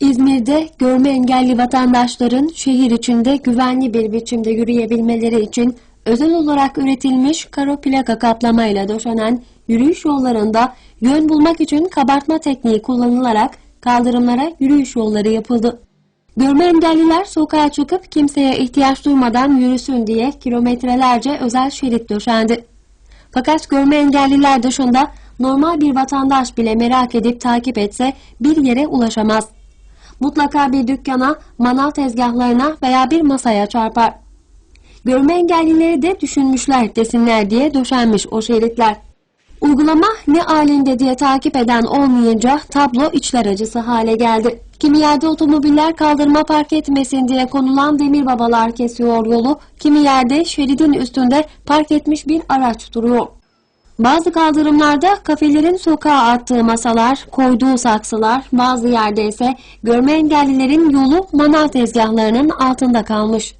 İzmir'de görme engelli vatandaşların şehir içinde güvenli bir biçimde yürüyebilmeleri için özel olarak üretilmiş karo plaka kaplamayla döşenen yürüyüş yollarında yön bulmak için kabartma tekniği kullanılarak kaldırımlara yürüyüş yolları yapıldı. Görme engelliler sokağa çıkıp kimseye ihtiyaç duymadan yürüsün diye kilometrelerce özel şerit döşendi. Fakat görme engelliler dışında normal bir vatandaş bile merak edip takip etse bir yere ulaşamaz. Mutlaka bir dükkana, manav tezgahlarına veya bir masaya çarpar. Görme engellileri de düşünmüşler desinler diye döşenmiş o şeritler. Uygulama ne halinde diye takip eden olmayınca tablo içler acısı hale geldi. Kimi yerde otomobiller kaldırıma park etmesin diye konulan demir babalar kesiyor yolu, kimi yerde şeridin üstünde park etmiş bir araç duruyor. Bazı kaldırımlarda kafelerin sokağa attığı masalar, koyduğu saksılar, bazı yerde ise görme engellilerin yolu manav tezgahlarının altında kalmış.